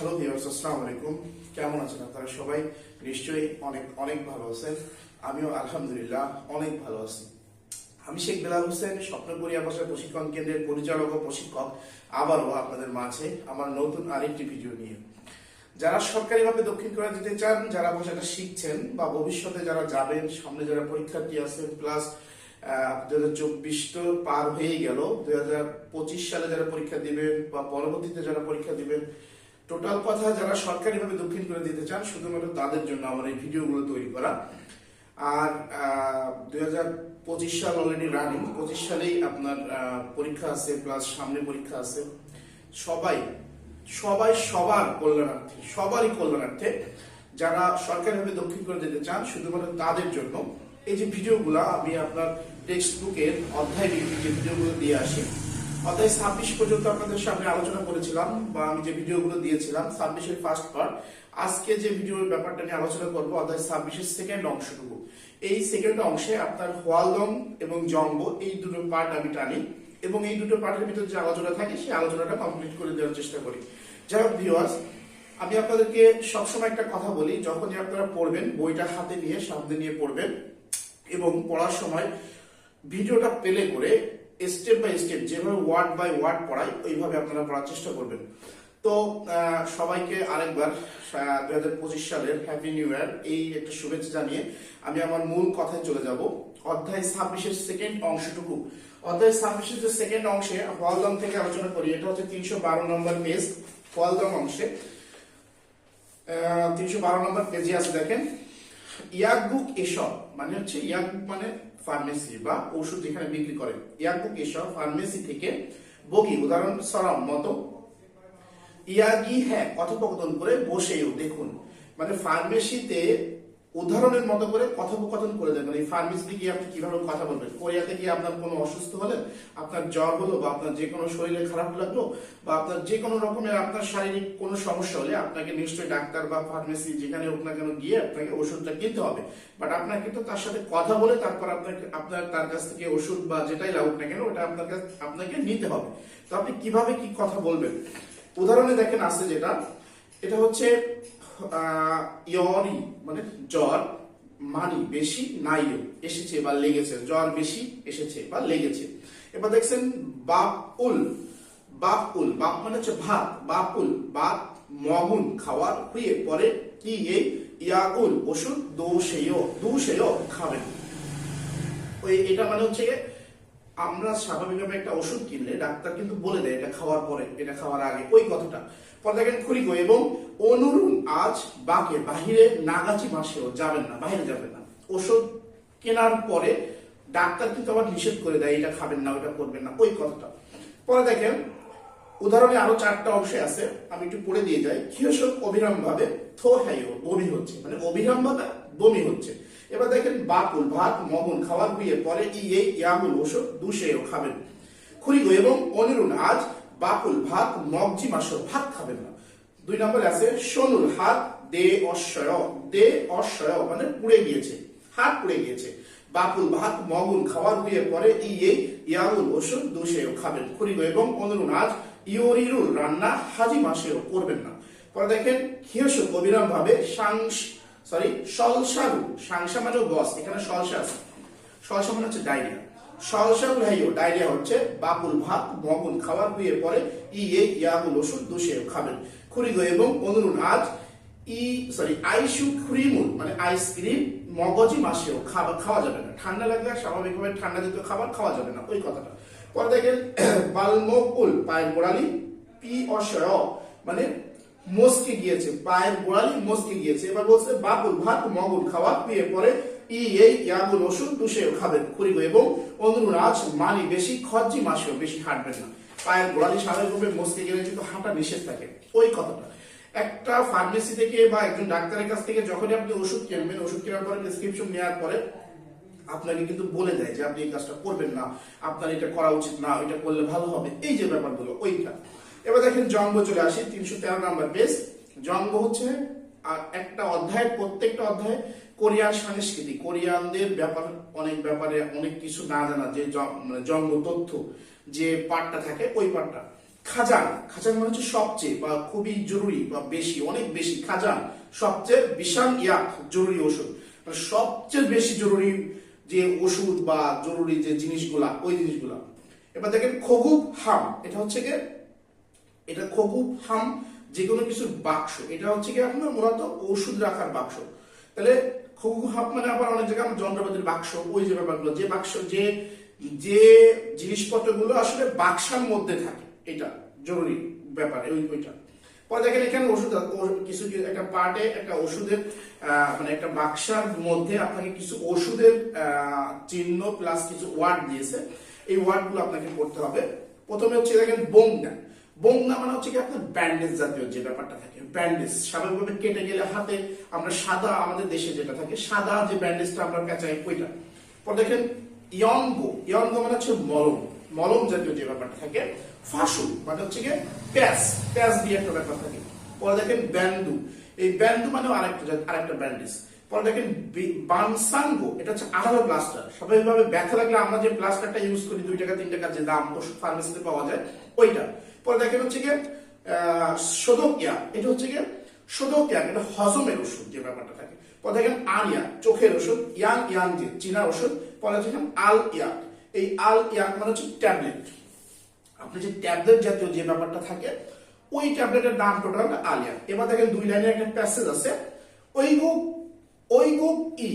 Hello viewers আসসালামু আলাইকুম কেমন আছেন আপনারা সবাই? নিশ্চয়ই অনেক অনেক ভালো আছেন। আমিও আলহামদুলিল্লাহ অনেক ভালো আছি। আমি শেখ বেলাল হোসেন স্বপ্নপুরিয়া ভাষা প্রশিক্ষণ কেন্দ্রের পরিচালক ও প্রশিক্ষক। আবারও আপনাদের মাঝে আমার নতুন আরেকটি ভিডিও নিয়ে। যারা সরকারিভাবে দক্ষিণ কোরিয়া যেতে চান, যারা ভাষাটা শিখছেন বা ভবিষ্যতে যারা যাবেন, সামনে যারা পরীক্ষার্থী আছেন প্লাস দুই হাজার চব্বিশ তো পার হয়েই গেল। দুই হাজার পঁচিশ সালে যারা পরীক্ষা দিবেন বা পরবর্তীতে যারা পরীক্ষা দিবেন টোটাল কথা যারা সরকারিভাবে দক্ষিণ করে দিতে চান, শুধুমাত্র তাদের জন্য আমার এই ভিডিওগুলো তৈরি করা। আর দুই পঁচিশ সাল অলরেডি রানিং পঁচিশ সালেই আপনার পরীক্ষা আছে প্লাস সামনে পরীক্ষা আছে। সবাই সবাই সবার কল্যাণার্থে, সবারই কল্যাণার্থে যারা সরকারিভাবে দক্ষিণ করে দিতে চান, শুধুমাত্র তাদের জন্য এই যে ভিডিওগুলো, আমি আপনার টেক্সট বুকের অধ্যায় যে ভিডিওগুলো দিয়ে আসি অধ্যায় ছাব্বিশ পর্যন্ত আপনাদের সামনে আলোচনা করেছিলাম বা আমি যে ভিডিওগুলো দিয়েছিলাম, ছাব্বিশের ফার্স্ট পার্ট আজকে যে ভিডিওর ব্যাপারটা নিয়ে আলোচনা করব অধ্যায় ছাব্বিশের সেকেন্ড অংশটুকু এই সেকেন্ড অংশে আপনার হোয়ালদং এবং জম্ব, এই দুটো পার্ট আমি টানি এবং এই দুটো পার্টের ভিতরে যে আলোচনা থাকে, সেই আলোচনাটা কমপ্লিট করে দেওয়ার চেষ্টা করি। যাই হোক ভিউয়ার্স আমি আপনাদেরকে সবসময় একটা কথা বলি, যখনই আপনারা পড়বেন, বইটা হাতে নিয়ে, সামনে নিয়ে পড়বেন এবং পড়ার সময় ভিডিওটা প্লে করে স্টেপ বাই স্টেপ যেভাবে ওয়ার্ড বাই ওয়ার্ড পড়াই, ওইভাবে আপনারা পড়ার চেষ্টা করবেন। তো সবাইকে আরেকবার দুই হাজার পঁচিশ সালের হ্যাপি নিউ ইয়ার এই একটা শুভেচ্ছা জানিয়ে আমি আমার মূল কথায় চলে যাব। অধ্যায় ছাব্বিশের সেকেন্ড অংশটুকু। অধ্যায় ছাব্বিশের যে সেকেন্ড অংশে ফলদম থেকে আলোচনা করি, এটা হচ্ছে তিনশো বারো নম্বর পেজ ফলদম অংশে। তিনশো বারো নম্বর পেজে আছে, দেখেন। ইয়াকবুক এসব মানে হচ্ছে ইয়াকবুক মানে ফার্মেসি বা ওষুধ যেখানে বিক্রি করে। ইয়াকু এসব ফার্মেসি থেকে বগি, উদাহরণ, সরম, মতো ইয়াগি হ্যাঁ কথোপকথন করে বসেও দেখুন। মানে ফার্মেসিতে উদাহরণের মতো করে কথোপকথন করে দেবেন এই ফার্মেসিতে গিয়ে আপনি কীভাবে কথা বলবেন? কোরিয়াতে গিয়ে আপনার কোনো অসুস্থ হলেন আপনার জ্বর হলো বা আপনার যে কোনো শরীরে খারাপ লাগল বা আপনার যে কোনো রকমের আপনার শারীরিক কোনো সমস্যা হলে আপনাকে নিশ্চয়ই ডাক্তার বা ফার্মেসি যেখানে হোক না কেন গিয়ে আপনাকে ওষুধটা কিনতে হবে। বাট আপনার কিন্তু তার সাথে কথা বলে তারপর আপনাকে, আপনার, তার কাছ থেকে ওষুধ বা যেটাই লাগুক না কেন ওটা আপনার কাছে, আপনাকে নিতে হবে। তো আপনি কীভাবে কি কথা বলবেন? উদাহরণে দেখেন আছে যেটা, এটা হচ্ছে ইয়রি মানে জ্বর, মানি, বেশি, নাইও, এসেছে বা লেগেছে, জ্বর বেশি, এসেছে বা লেগেছে। এবার দেখছেন বাপ উল বাপ উল, বাপ মানে হচ্ছে ভাত, বাপ উল, বাপ মগুন খাওয়ার হয়ে পরে কি এই ইয়াকুল ওষুধ দোষেয় দোষেয় খাবেন। ওই এটা মানে হচ্ছে আমরা স্বাভাবিকভাবে একটা ওষুধ কিনলে ডাক্তার কিন্তু বলে দেয় এটা খাওয়ার পরে, এটা খাওয়ার আগে, ওই কথাটা। পরে দেখেন খুলিগো এবং অনুরুণ আজ বাকে, বাহিরে নাগাচি মাসেও যাবেন না, বাহিরে যাবেন না। ওষুধ কেনার পরে ডাক্তার কিন্তু আবার নিষেধ করে দেয়, এটা খাবেন না ওটা করবেন না, ওই কথাটা। পরে দেখেন, উদাহরণে আরও চারটা অংশে আছে, আমি একটু পড়ে দিয়ে যাই। কিয়সক অবিরাম ভাবে থো হ্যাইও বমি হচ্ছে মানে অবিরাম ভাবে বমি হচ্ছে। এবার দেখেন বাকুল, ভাত মগন খাওয়ার বিয়ে পরে ই এই ইয়াগুল ওষুধ দুষেও খাবেন। খুরিগো এবং অনিরুণ আজ বাকুল, ভাত মগজি মাস ভাত খাবেন না। দুই নম্বরে আছে সোনুর হাত দে অশ্বয় দে অশ্বয় মানে পুড়ে গিয়েছে, হাত পুড়ে গিয়েছে। বাকুল, ভাত, মগুন খাওয়ার বিয়ে পরে ই এই ইয়াগুল ওষুধ দুষেও খাবেন। খুরিগো এবং অনুরুণ আজ ইয়োরিরুল রান্না হাজি মাসেও করবেন না। পরে দেখেন হিয়সু অবিরাম ভাবে সাংস সরি সলসারু সাংসা মানে বস এখানে সলসা আছে। সলসা মানে হচ্ছে ডায়রিয়া। সলসারু হাইও ডায়রিয়া হচ্ছে বাকুল ভাত, মগুন খাবার বিয়ে পরে ই, এ ইয়াগুল ওষুধ দুষেও খাবেন। খুরিগো এবং অনুরুণ আজ ই সরি আইসু ক্রিমুল মানে আইসক্রিম মগজি মাসেও খাবার খাওয়া যাবে না। ঠান্ডা লাগলে স্বাভাবিকভাবে ঠান্ডা জাতীয় খাবার খাওয়া যাবে না, ওই কথাটা। পরে দেখেন, বালমকুল পায়ের গোড়ালি, পি অসয় মানে মস্কে গিয়েছে, পায়ের গোড়ালি মস্কে গিয়েছে। এবার বলছে, বাবুল ভাত, মগুল খাওয়া, পেয়ে পরে ই এই ইয়াগুল ওষুধ খাবেন এবং মানি বেশি খরচি মাসেও বেশি হাঁটবেন না। পায়ের গোড়ালি গেলে কিন্তু হাঁটা নিষেধ থাকে। ওই কথাটা। একটা ফার্মেসি থেকে বা একজন ডাক্তারের কাছ থেকে যখনই আপনি ওষুধ কিনবেন, ওষুধ কেনার পরে প্রেসক্রিপশন নেওয়ার পরে আপনাকে কিন্তু বলে দেয় যে, আপনি এই কাজটা করবেন না। আপনার এটা করা উচিত না, এটা করলে ভালো হবে। এই যে ব্যাপারগুলো, ওইটা। এবার দেখেন জঙ্গ চলে আসি, তিনশো তেরো নাম্বার পেজ। জঙ্গ হচ্ছে আর একটা অধ্যায়ের প্রত্যেকটা অধ্যায় কোরিয়ান সংস্কৃতি কোরিয়ানদের ব্যাপার, অনেক ব্যাপারে অনেক কিছু না জানা যে মানে জন্ম তথ্য যে পার্টটা থাকে, ওই পার্টটা। খাজান খাজান মানে হচ্ছে সবচেয়ে বা খুবই জরুরি বা বেশি, অনেক বেশি। খাজান, সবচেয়ে বিশাল ইয়াক জরুরি ওষুধ মানে সবচেয়ে বেশি জরুরি যে ওষুধ বা জরুরি যে জিনিসগুলা, ওই জিনিসগুলা। এবার দেখেন, খগুব হাম, এটা হচ্ছে গিয়ে এটা খগুব হাম যে কোনো কিছুর বাক্স। এটা হচ্ছে কি আপনার মূলত ওষুধ রাখার বাক্স। তাহলে খগুব হাম মানে আবার অনেক জায়গায় যন্ত্রপাতির বাক্স, ওই যে ব্যাপারগুলো, যে বাক্স, যে যে জিনিসপত্রগুলো আসলে বাক্সার মধ্যে থাকে। এটা জরুরি ব্যাপার ওই ওইটা। পরে দেখেন এখানে ওষুধ কিছু একটা পার্টে, একটা ওষুধের মানে একটা বাক্সার মধ্যে আপনাকে কিছু ওষুধের চিহ্ন প্লাস কিছু ওয়ার্ড দিয়েছে। এই ওয়ার্ডগুলো আপনাকে পড়তে হবে। প্রথমে হচ্ছে দেখেন বোংনা বোংনা মানে হচ্ছে কি আপনার ব্যান্ডেজ জাতীয় যে ব্যাপারটা থাকে। ব্যান্ডেজ স্বাভাবিকভাবে কেটে গেলে হাতে আমরা সাদা আমাদের দেশে যেটা থাকে, সাদা যে ব্যান্ডেজটা আমরা পেঁচাই, ওইটা। পর দেখেন, ইয়ঙ্গো। ইয়ঙ্গো মানে হচ্ছে মলম। মলম জাতীয় যে ব্যাপারটা থাকে, ফাঁসু মানে হচ্ছে গিয়ে প্যাস প্যাস দিয়ে একটা ব্যাপার থাকে। পরে দেখেন, ব্যান্ডু। এই ব্যান্ডু মানে আরেকটা আরেকটা ব্যান্ডেজ পরে দেখেন বানসাঙ্গো। এটা হচ্ছে আঠারো প্লাস্টার স্বাভাবিকভাবে ব্যথা লাগলে আমরা যে প্লাস্টারটা ইউজ করি, দুই টাকা, তিন টাকা যে দাম ফার্মেসিতে পাওয়া যায়, ওইটা। পরে দেখেন হচ্ছে গিয়ে শোধকিয়া এটা হচ্ছে গিয়ে শোধকিয়া এটা হজমের ওষুধ যে ব্যাপারটা থাকে। পরে দেখেন আনিয়া চোখের ওষুধ ইয়াং ইয়াং যে চীনা ওষুধ। পরে দেখেন আল ইয়াক এই আল ইয়াক মানে হচ্ছে ট্যাবলেট। আপনি যে ট্যাবলেট জাতীয় যে ব্যাপারটা থাকে, ওই ট্যাবলেটের নাম টোটাল আলিয়া এবার দেখেন দুই লাইনের একটা প্যাসেজ আছে। ওই গুক ওই গুক ই,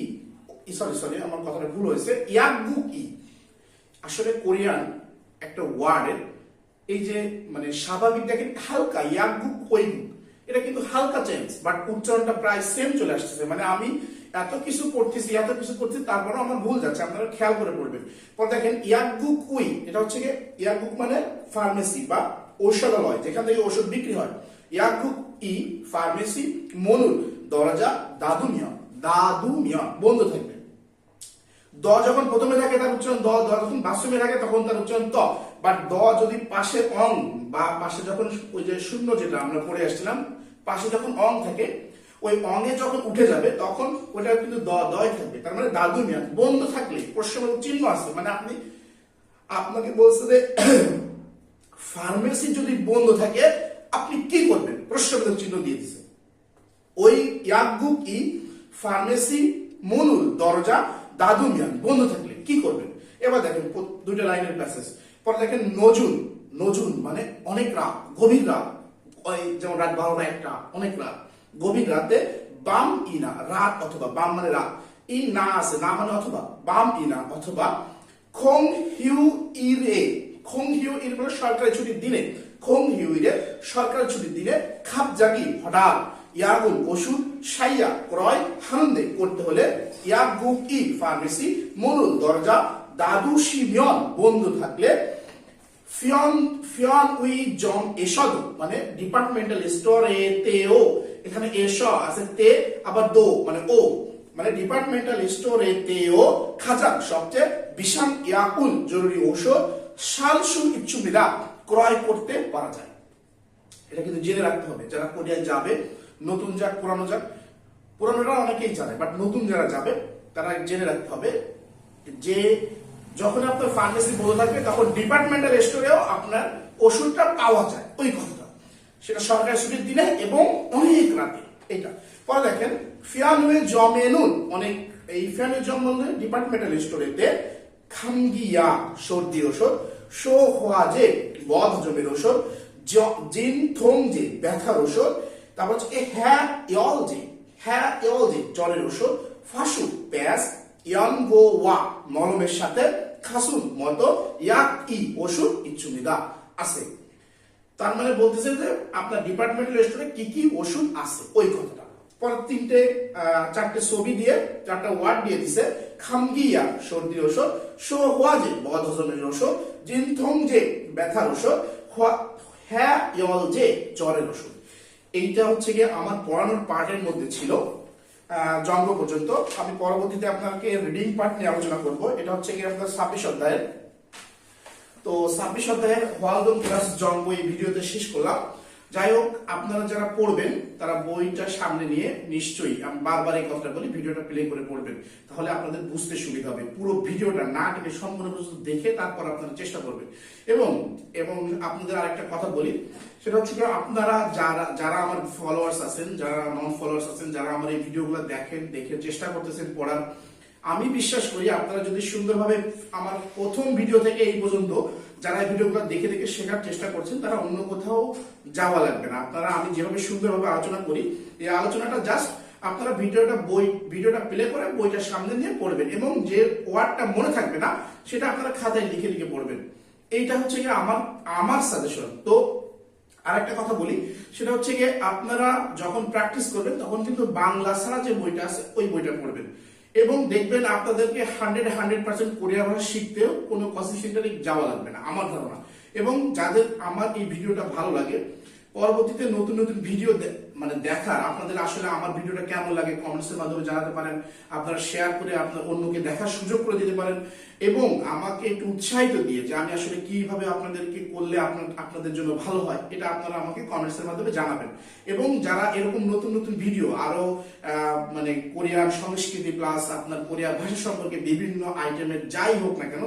সরি সরি, আমার কথাটা ভুল হয়েছে। ইয়াক গুক ই। আসলে কোরিয়ান একটা ওয়ার্ডের এই যে মানে স্বাভাবিক দেখেন হালকা ইয়াগুক ওইগুক এটা কিন্তু হালকা চেঞ্জ বাট উচ্চারণটা প্রায় সেম চলে আসতেছে। মানে আমি এত কিছু পড়তেছি, এত কিছু পড়তেছি তারপরে আমার ভুল যাচ্ছে, আপনারা খেয়াল করে পড়বেন। পর দেখেন ইয়াগুক উই এটা হচ্ছে কি ইয়াগুক মানে ফার্মেসি বা ঔষধালয়, যেখান থেকে ওষুধ বিক্রি হয়। ইয়াগুক ই ফার্মেসি মনুল, দরজা, দাদু মিয়া দাদু মিয়া, বন্ধ থাকবে। দ যখন প্রথমে থাকে, তার উচ্চারণ দ দ যখন বাস্তবে থাকে, তখন তার উচ্চারণ ত। বাট দ যদি পাশে অং, বা পাশে যখন ওই যে শূন্য যেটা আমরা পড়ে আসছিলাম, পাশে যখন অং থাকে, ওই অঙে যখন উঠে যাবে, তখন ওটা কিন্তু দ, দয় থাকবে। তার মানে দাদু মিয়া, বন্ধ থাকলে প্রশ্নবোধক চিহ্ন আছে। মানে আপনি, আপনাকে বলছে যে ফার্মেসি যদি বন্ধ থাকে, আপনি কি করবেন? প্রশ্নবোধক চিহ্ন দিয়ে দিছে। ওই ইয়াগুক ই ফার্মেসি মনুল, দরজা, দাদু মিয়ান বন্ধ থাকলে কি করবেন? এবার দেখেন দুইটা লাইনের প্যাসেজ পরে দেখেন নজুন নজুন মানে অনেক রাত, গভীর রাত। ওই যেমন রাত বারোটা একটা, অনেক রাত। গভীর রাতে বাম ইনা, রাত অথবা, বাম মানে রাত। ই না আছে, না মানে অথবা, বাম ইনা অথবা খং হিউ ইরে। খং হিউ ইর মানে সরকারি ছুটির দিনে, খং হিউ ইরে সরকারি ছুটির দিনে খাপ জাগি, হঠাৎ ইয়াগুল ওষুধ সাইয়া ক্রয় হানন্দে করতে হলে ইয়াগুক ই ফার্মেসি মনুল দরজা দাদু শিমিয়ন বন্ধু থাকলে ফিয়ন ফিয়ন উই জং এসদ মানে ডিপার্টমেন্টাল স্টোর এ তে ও, এখানে এস আছে তে, আবার দো মানে ও মানে ডিপার্টমেন্টাল স্টোর এ তে ও, খাজান সবচেয়ে বিশাল ইয়াকুল জরুরি ঔষধ সালসুল ইচ্ছুমিরা ক্রয় করতে পারা যায়। এটা কিন্তু জেনে রাখতে হবে, যারা কোরিয়া যাবে, নতুন যাক, পুরানো যাক পুরানোরা অনেকেই জানে বাট নতুন যারা যাবে, তারা জেনে রাখতে হবে যে যখন আপনার ফার্মেসি বন্ধ থাকবে, তখন ডিপার্টমেন্টাল স্টোরেও আপনার ওষুধটা পাওয়া যায়। ওই কথাটা। সেটা সরকারি ছুটির দিনে এবং অনেক রাতে। এটা। পরে দেখেন, ফিয়ানুয়ে জমেনুন, অনেক এই ফিয়ানুয়ে জমেনুন ডিপার্টমেন্টাল স্টোরেতে খামগিয়া সর্দি ওষুধ শো হোয়াজে বধ হজমের ওষুধ জিন থং যে ব্যথার ওষুধ, তারপর হচ্ছে হ্যা ইয়ল যে হ্যা ইয়ল যে জ্বরের ওষুধ, ফাসু প্যাস ইয়ান গো ওয়া মলমের সাথে খাসুন মতো ইয়াক ই ওষুধ ইচ্ছুমিদা আছে। তার মানে বলতেছে যে আপনার ডিপার্টমেন্টাল স্টোরে কি কি ওষুধ আছে? ওই কথাটা। পরে তিনটে চারটে ছবি দিয়ে, চারটা ওয়ার্ড দিয়ে দিছে খামগিয়া সর্দির ওষুধ শো হোয়াজে বদ হজমের ওষুধ, জিনথং যে, ব্যথার ওষুধ, হোয়া- হ্যা যে, জ্বরের ওষুধ। এইটা হচ্ছে গিয়ে আমার পড়ানোর পার্টের মধ্যে ছিল। জন্ম পর্যন্ত। আমি পরবর্তীতে আপনাকে রিডিং পার্ট নিয়ে আলোচনা করব। এটা হচ্ছে কি আপনার ছাব্বিশ অধ্যায়ের। তো ছাব্বিশ অধ্যায়ের হওয়াল প্লাস জন্ম এই ভিডিওতে শেষ করলাম। যাই হোক, আপনারা যারা পড়বেন, তারা বইটা সামনে নিয়ে নিশ্চয়ই আমি বারবার এই কথাটা বলি, ভিডিওটা প্লে করে পড়বেন। তাহলে আপনাদের বুঝতে সুবিধা হবে। পুরো ভিডিওটা না টেনে সম্পূর্ণ পর্যন্ত দেখে তারপর আপনারা চেষ্টা করবেন। এবং এবং আপনাদের আরেকটা কথা বলি, সেটা হচ্ছে আপনারা যারা যারা আমার ফলোয়ার্স আছেন, যারা নন ফলোয়ার্স আছেন, যারা আমার এই ভিডিওগুলো দেখেন, দেখে চেষ্টা করতেছেন পড়ার, আমি বিশ্বাস করি আপনারা যদি সুন্দরভাবে আমার প্রথম ভিডিও থেকে এই পর্যন্ত যারা ভিডিওগুলো দেখে দেখে শেখার চেষ্টা করছেন, তারা অন্য কোথাও যাওয়া লাগবে না। আপনারা, আমি যেভাবে সুন্দরভাবে আলোচনা করি, এই আলোচনাটা জাস্ট আপনারা ভিডিওটা বই, ভিডিওটা প্লে করে বইটা সামনে নিয়ে পড়বেন এবং যে ওয়ার্ডটা মনে থাকবে না, সেটা আপনারা খাতায় লিখে লিখে পড়বেন। এইটা হচ্ছে কি আমার আমার সাজেশন তো আর একটা কথা বলি, সেটা হচ্ছে গিয়ে আপনারা যখন প্র্যাকটিস করবেন, তখন কিন্তু বাংলা ছাড়া যে বইটা আছে, ওই বইটা পড়বেন। এবং দেখবেন আপনাদেরকে হান্ড্রেড হান্ড্রেড পার্সেন্ট কোরিয়া ভাষা শিখতেও কোনো কোচিং সেন্টারে যাওয়া লাগবে না, আমার ধারণা। এবং যাদের আমার এই ভিডিওটা ভালো লাগে, পরবর্তীতে নতুন নতুন ভিডিও মানে দেখার আপনাদের আসলে আমার ভিডিওটা কেমন লাগে কমেন্টসের মাধ্যমে জানাতে পারেন। আপনারা শেয়ার করে আপনার অন্যকে দেখার সুযোগ করে দিতে পারেন। এবং আমাকে একটু উৎসাহিত দিয়ে যে আমি আসলে কীভাবে আপনাদেরকে করলে আপনার আপনাদের জন্য ভালো হয় এটা আপনারা আমাকে কমেন্টসের মাধ্যমে জানাবেন। এবং যারা এরকম নতুন নতুন ভিডিও আরও আহ, মানে কোরিয়ান সংস্কৃতি প্লাস আপনার কোরিয়া ভাষা সম্পর্কে বিভিন্ন আইটেমের যাই হোক না কেন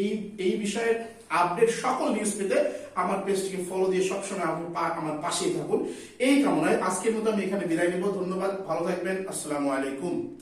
এই এই বিষয়ে আপডেট সকল নিউজ পেতে আমার পেজটিকে ফলো দিয়ে সবসময় পা- আমার পাশেই থাকুন। এই কামনায় আজকের মতো আমি এখানে বিদায় নেব। ধন্যবাদ। ভালো থাকবেন। আসসালামু আলাইকুম।